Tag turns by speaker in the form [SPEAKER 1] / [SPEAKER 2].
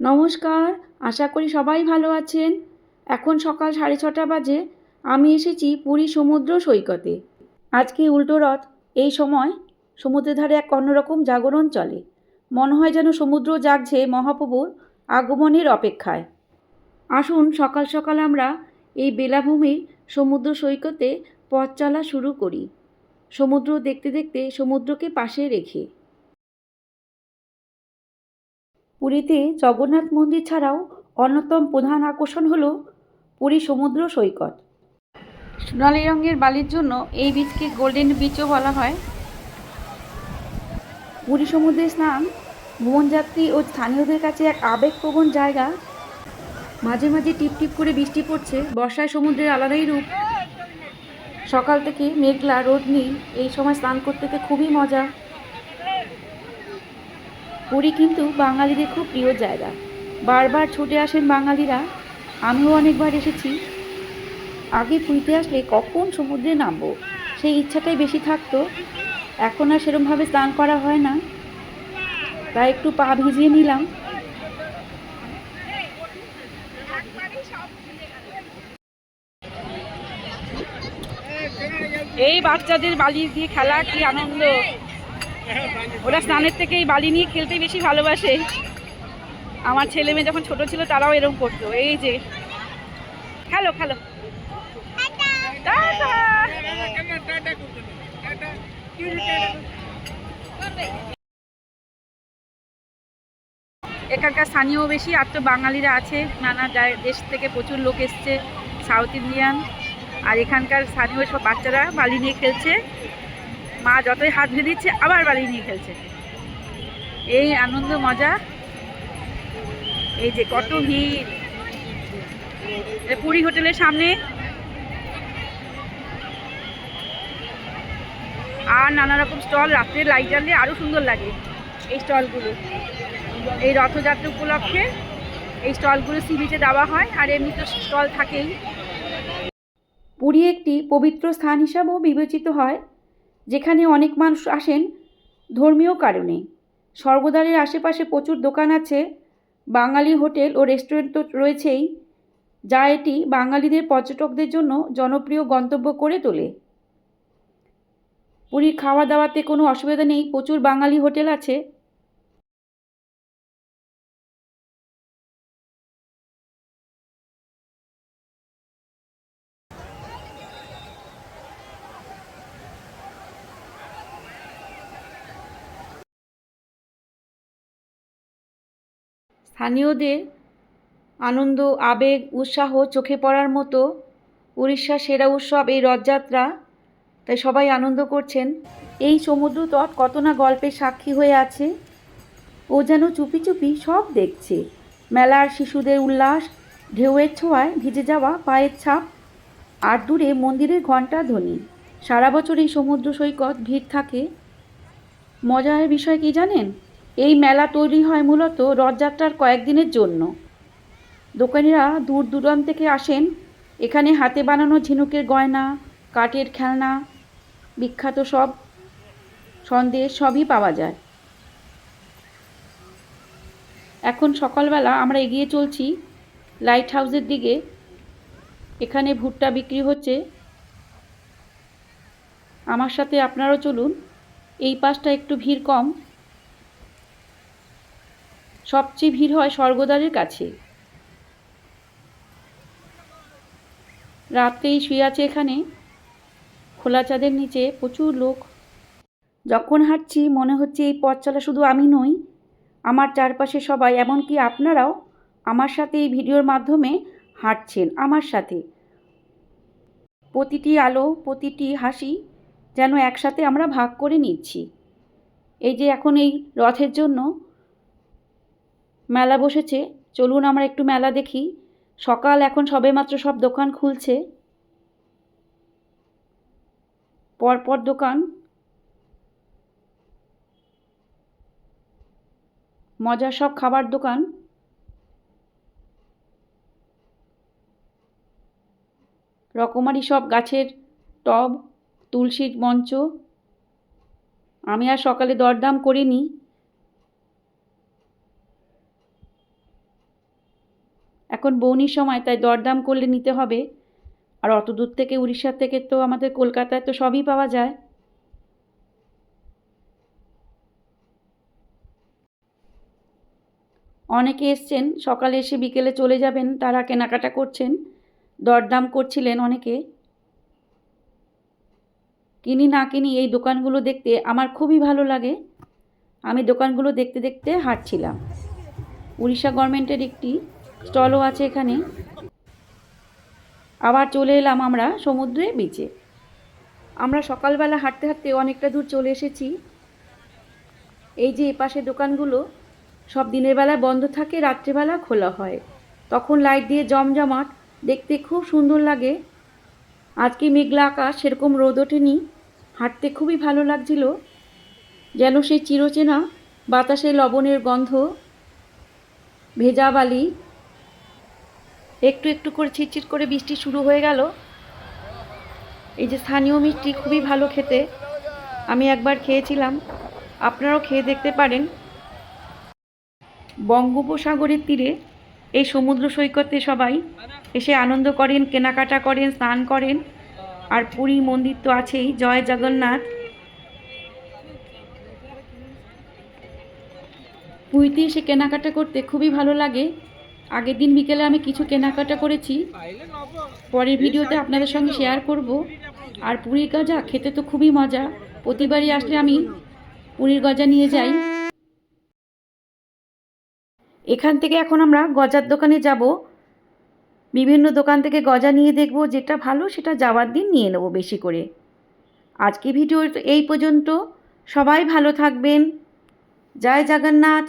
[SPEAKER 1] নমস্কার, আশা করি সবাই ভালো আছেন। এখন সকাল সাড়ে ছটা বাজে, আমি এসেছি পুরী সমুদ্র সৈকতে। আজকে উল্টো রথ, এই সময় সমুদ্রের ধারে এক অন্যরকম জাগরণ চলে। মনে হয় যেন সমুদ্র জাগছে মহাপ্রভুর আগমনের অপেক্ষায়। আসুন, সকাল সকাল আমরা এই বেলাভূমির সমুদ্র সৈকতে পথ চলা শুরু করি। সমুদ্র দেখতে দেখতে সমুদ্রকে পাশে রেখে। পুরীতে জগন্নাথ মন্দির ছাড়াও অন্যতম প্রধান আকর্ষণ হল পুরী সমুদ্র সৈকত। সোনালি রঙের বালির জন্য এই বীচকে গোল্ডেন বীচও বলা হয়। পুরী সমুদ্রে স্নান ভ্রমণযাত্রী ও স্থানীয়দের কাছে এক আবেগপ্রবণ জায়গা। মাঝে মাঝে টিপ টিপ করে বৃষ্টি পড়ছে বর্ষায় সমুদ্রের আলাদাই রূপ। সকাল থেকে মেঘলা রোদ নীল এই সময় স্নান করতে খুবই মজা। পুরী কিন্তু বাঙালিদের খুব প্রিয় জায়গা। বারবার ছুটে আসেন বাঙালিরা। আমিও অনেকবার এসেছি। আগে পুরীতে আসলে কখন সমুদ্রে নামবো? সেই ইচ্ছাটাই বেশি থাকতো। এখন আর সেরমভাবে স্নান করা হয় না। তাই একটু পা ভিজিয়ে নিলাম। এই বাচ্চাদের বালি দিয়ে খেলা কি আনন্দ? ওরা স্নানের থেকে এই বালি নিয়ে খেলতে বেশি ভালোবাসে। আমার ছেলে মেয়ে যখন ছোট ছিল তারাও এরকম করতো। এই যে, খেলো খেলো। এখানকার স্থানীয় বেশি, আর তো বাঙালিরা আছে। নানা দেশ থেকে প্রচুর লোক এসছে, সাউথ ইন্ডিয়ান। আর এখানকার স্থানীয় সব বাচ্চারা বালি নিয়ে খেলছে। মা যতই হাত ধুয়ে দিচ্ছে, আবার বালি নিয়ে খেলছে। এই আনন্দ, মজা। এই যে কত ভিড়। পুরী হোটেলের সামনে। আর নানা রকম স্টল, রাত্রে লাইট জ্বাললে আরও সুন্দর লাগে এই স্টলগুলো। এই রথযাত্রা উপলক্ষে এই স্টলগুলো সি বিচে দেওয়া হয়, আর এমনি তো স্টল থাকেই। পুরী একটি পবিত্র স্থান হিসাবেও বিবেচিত হয়। যেখানে অনেক মানুষ আসেন, ধর্মীয় কারণে। স্বর্গদ্বারের আশেপাশে প্রচুর দোকান আছে, বাঙালি হোটেল ও রেস্টুরেন্ট তো রয়েছেই, যা এটি বাঙালিদের পর্যটকদের জন্য জনপ্রিয় গন্তব্য করে তোলে। পুরীর খাওয়া দাওয়াতে কোনো অসুবিধা নেই, প্রচুর বাঙালি হোটেল আছে। স্থানীয়দের আনন্দ, আবেগ, উৎসাহ চোখে পড়ার মতো উড়িষ্যার সেরা উৎসব এই রথযাত্রা। তাই সবাই আনন্দ করছেন। এই সমুদ্র তট কত না গল্পের সাক্ষী হয়ে আছে। ও যেন চুপি চুপি সব দেখছে। মেলার শিশুদের উল্লাস, ঢেউয়ের ছোঁয়ায় ভিজে যাওয়া পায়ের ছাপ। আর দূরে মন্দিরের ঘণ্টা ধ্বনি। সারা বছর এই সমুদ্র সৈকত ভিড় থাকে। মজার বিষয় কি জানেন? এই মেলা তৈরি হয় মূলত রথযাত্রার কয়েকদিনের জন্য। দোকানিরা দূর দূরান্ত থেকে আসেন। এখানে হাতে বানানো ঝিনুকের গয়না, কাঠের খেলনা, বিখ্যাত সব সন্দেশ সবই পাওয়া যায়। এখন সকালবেলা আমরা এগিয়ে চলছি লাইট হাউসের দিকে। এখানে ভুট্টা বিক্রি হচ্ছে। আমার সাথে আপনারাও চলুন। এই পাশটা একটু ভিড় কম। সবচেয়ে ভিড় হয় স্বর্গদ্বারের কাছে। রাত্রেই শুয়ে আছে এখানে। খোলা চাঁদের নিচে প্রচুর লোক। যখন হাঁটছি, মনে হচ্ছে এই পথ চলা শুধু আমি নই, আমার চারপাশে সবাই, এমনকি আপনারাও আমার সাথে এই ভিডিওর মাধ্যমে হাঁটছেন, আমার সাথে। প্রতিটি আলো, প্রতিটি হাসি যেন একসাথে আমরা ভাগ করে নিচ্ছি। এই যে এখন এই রথের জন্য মেলা বসেছে। চলুন আমরা একটু মেলা দেখি। সকাল, এখন সবেমাত্র সব দোকান খুলছে। পরপর দোকান। মজার সব খাবার দোকান। রকমারি সব গাছের টব, তুলসীর মঞ্চ। আমি আর সকালে দরদাম করিনি। এখন বৌনির সময়, তাই দরদাম করলে নিতে হবে। আর অত দূর থেকে, উড়িষ্যার থেকে তো আমাদের কলকাতায় তো সবই পাওয়া যায়। অনেকে এসছেন, সকালে এসে বিকেলে চলে যাবেন, তারা কেনাকাটা করছেন, দরদাম করছিলেন অনেকে। কিনি না কিনি এই দোকানগুলো দেখতে আমার খুবই ভালো লাগে। আমি দোকানগুলো দেখতে দেখতে হাঁটছিলাম। উড়িষ্যা গভর্নমেন্টের একটি স্টলও আছে এখানে। আবার চলে এলাম আমরা সমুদ্রে বিচে আমরা সকালবেলা হাঁটতে হাঁটতে অনেকটা দূর চলে এসেছি। এই যে এপাশে দোকানগুলো, সব দিনের বেলা বন্ধ থাকে, রাত্রেবেলা খোলা হয়। তখন লাইট দিয়ে জমজমাট, দেখতে খুব সুন্দর লাগে। আজকে মেঘলা আকাশ, সেরকম রোদ ওঠেনি। হাঁটতে খুবই ভালো লাগছিল। যেন সেই চিরচেনা বাতাসে লবণের গন্ধ। ভেজা বালি একটু একটু করে ছিটছিট করে বৃষ্টি শুরু হয়ে গেল। এই যে স্থানীয় মিষ্টি খুবই ভালো খেতে। আমি একবার খেয়েছিলাম। আপনারাও খেয়ে দেখতে পারেন। বঙ্গোপসাগরের তীরে এই সমুদ্র সৈকতে সবাই এসে আনন্দ করেন, কেনাকাটা করেন, স্নান করেন। আর পুরী মন্দির তো আছেই। জয় জগন্নাথ। পুরীতে এসে কেনাকাটা করতে খুবই ভালো লাগে। আগের দিন বিকেলে আমি কিছু কেনাকাটা করেছি। পরের ভিডিওতে আপনাদের সঙ্গে শেয়ার করব। আর পুরীর গজা খেতে তো খুবই মজা। প্রতিবারই আসলে আমি পুরীর গজা নিয়ে যাই। এখান থেকে এখন আমরা গজার দোকানে যাব। বিভিন্ন দোকান থেকে গজা নিয়ে দেখব, যেটা ভালো সেটা যাওয়ার দিন নিয়ে নেব বেশি করে। আজকে ভিডিও এই পর্যন্ত। সবাই ভালো থাকবেন। জয় জগন্নাথ।